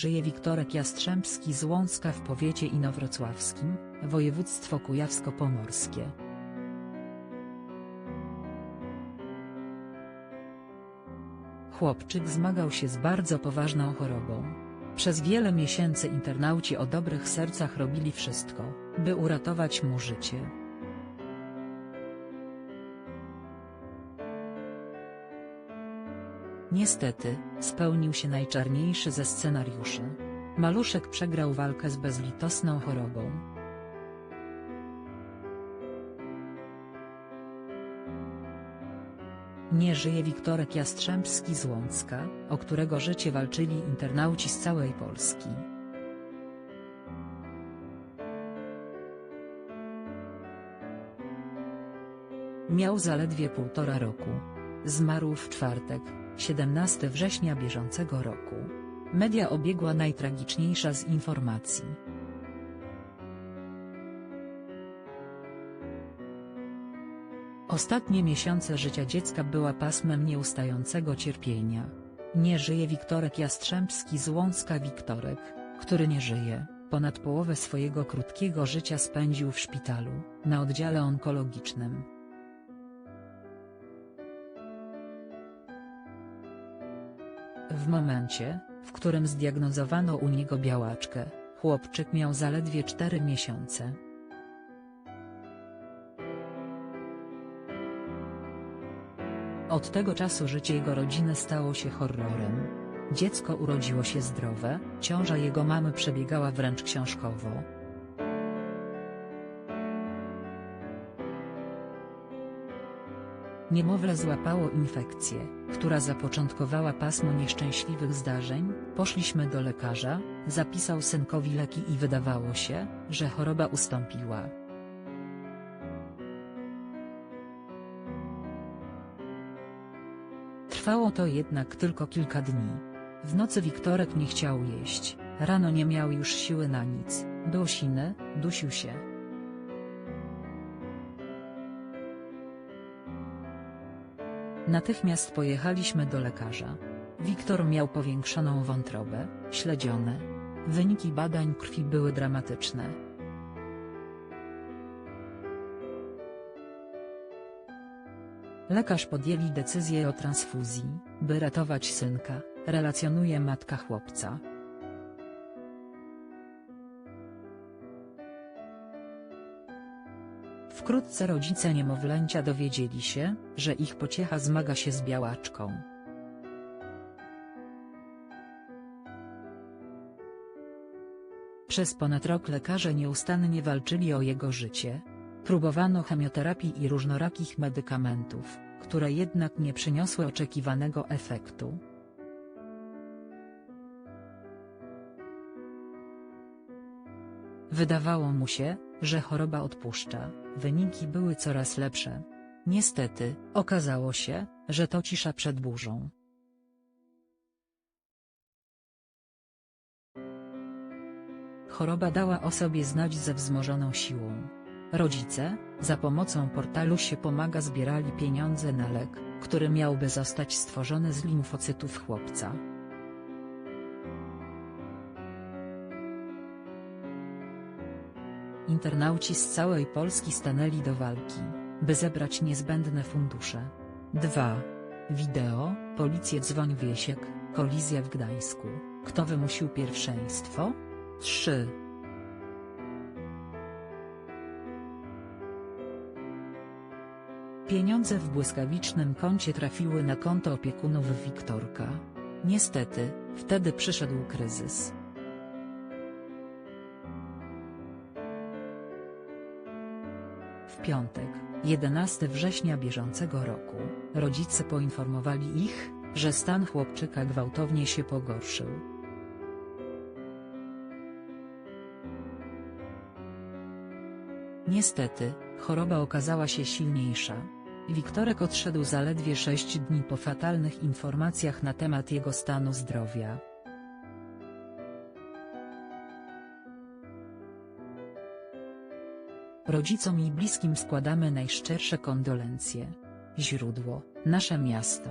żyje Wiktorek Jastrzębski z Łącka w powiecie inowrocławskim, województwo kujawsko-pomorskie. Chłopczyk zmagał się z bardzo poważną chorobą. Przez wiele miesięcy internauci o dobrych sercach robili wszystko, by uratować mu życie. Niestety, spełnił się najczarniejszy ze scenariuszy. Maluszek przegrał walkę z bezlitosną chorobą. Nie żyje Wiktorek Jastrzębski z Łącka, o którego życie walczyli internauci z całej Polski. Miał zaledwie półtora roku. Zmarł w czwartek, 17 września bieżącego roku. Media obiegła najtragiczniejsza z informacji. Ostatnie miesiące życia dziecka była pasmem nieustającego cierpienia. Nie żyje Wiktorek Jastrzębski z Łącka Wiktorek, który nie żyje, ponad połowę swojego krótkiego życia spędził w szpitalu, na oddziale onkologicznym. W momencie, w którym zdiagnozowano u niego białaczkę, chłopczyk miał zaledwie 4 miesiące. Od tego czasu życie jego rodziny stało się horrorem. Dziecko urodziło się zdrowe, ciąża jego mamy przebiegała wręcz książkowo. Niemowlę złapało infekcję, która zapoczątkowała pasmo nieszczęśliwych zdarzeń, poszliśmy do lekarza, zapisał synkowi leki i wydawało się, że choroba ustąpiła. Trwało to jednak tylko kilka dni. W nocy Wiktorek nie chciał jeść, rano nie miał już siły na nic, był siny, dusił się. Natychmiast pojechaliśmy do lekarza. Wiktor miał powiększoną wątrobę, śledzione. Wyniki badań krwi były dramatyczne. Lekarz podjęli decyzję o transfuzji, by ratować synka, relacjonuje matka chłopca. Wkrótce rodzice niemowlęcia dowiedzieli się, że ich pociecha zmaga się z białaczką. Przez ponad rok lekarze nieustannie walczyli o jego życie. Próbowano chemioterapii i różnorakich medykamentów, które jednak nie przyniosły oczekiwanego efektu. Wydawało mu się, że choroba odpuszcza, wyniki były coraz lepsze. Niestety, okazało się, że to cisza przed burzą. Choroba dała o sobie znać ze wzmożoną siłą. Rodzice, za pomocą portalu się pomaga zbierali pieniądze na lek, który miałby zostać stworzony z limfocytów chłopca. Internauci z całej Polski stanęli do walki, by zebrać niezbędne fundusze. 2. Wideo, policję dzwoń Wiesiek, kolizja w Gdańsku, kto wymusił pierwszeństwo? 3. Pieniądze w błyskawicznym kącie trafiły na konto opiekunów Wiktorka. Niestety, wtedy przyszedł kryzys. W piątek, 11 września bieżącego roku, rodzice poinformowali ich, że stan chłopczyka gwałtownie się pogorszył. Niestety, choroba okazała się silniejsza. Wiktorek odszedł zaledwie 6 dni po fatalnych informacjach na temat jego stanu zdrowia. Rodzicom i bliskim składamy najszczersze kondolencje. Źródło, nasze miasto.